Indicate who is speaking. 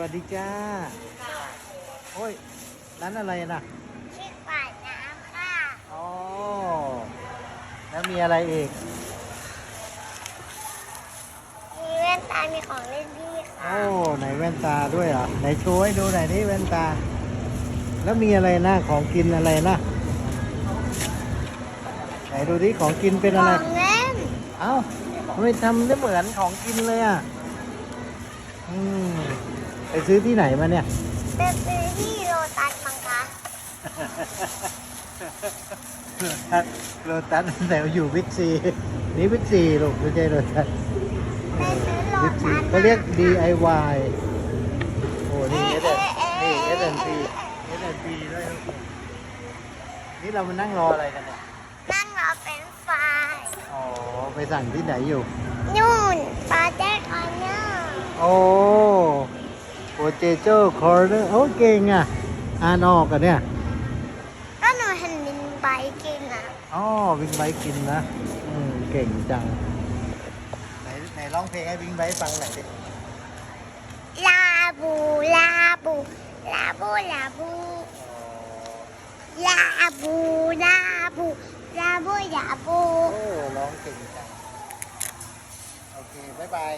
Speaker 1: วัสดีจ้า โอ้ย ร้านอะไรน่ะ
Speaker 2: ชื่อป่าน้ำค่ะ
Speaker 1: อ๋อ แล้วมีอะไรอีก
Speaker 2: มีแว่นตา มีของเล่นพี่ค่ะ
Speaker 1: โอ้ไหนแว่นตาด้วยเหรอ ไหนโชว์ให้ดูหน่อยนี่แว่นตา แล้วมีอะไรนะของกินอะไรนะไหนดูที่ของกินเป็น
Speaker 2: ข
Speaker 1: อะไร
Speaker 2: องเล่น
Speaker 1: เอ้าทำไมทำได้เหมือนของกินเลยอะ อืมไป ซื้อที่ไหนมาเนี่ย
Speaker 2: เป็นซื้อที่โลตัสมั้งคะ
Speaker 1: โลตัสแต่อยู่บิ๊กซีนี่บิ๊กซีลูกไม่ใช่โลตัส
Speaker 2: เป็นซื้อโล
Speaker 1: บิ๊กซี
Speaker 2: ตัส
Speaker 1: เขาเรียก DIY โอ้นี่
Speaker 2: เอ๊ะ
Speaker 1: เอส
Speaker 2: เอ๊ะเอ๊ะ
Speaker 1: นี่
Speaker 2: เอ๊ะ
Speaker 1: S&P S&P ด้วยครับนี่เรามานั่งรออะไรกันเนี่ย
Speaker 2: นั่งรอเป็นไฟราย
Speaker 1: อ๋อไปสั่งที่ไหนอยู่
Speaker 2: นู่นปาเต้คอนเนอร์
Speaker 1: โอ้โป เจโจ้คอร์เนอร์โอ้เก่งอะอ่านออกกันเนี่ย
Speaker 2: ก็หนูเห็นมินไบค์กินอะ
Speaker 1: อ๋อวิงไบค์กินนะอืมเก่งจังไหนไหนร้องเพลงให้วิงไบค์ฟังหน่อยดิ
Speaker 2: ลาบูลาบูลาบูลาบูลาบูลาบูลาบูลาบู
Speaker 1: โอ้ร้องเก่งจังโอเคบ๊ายบาย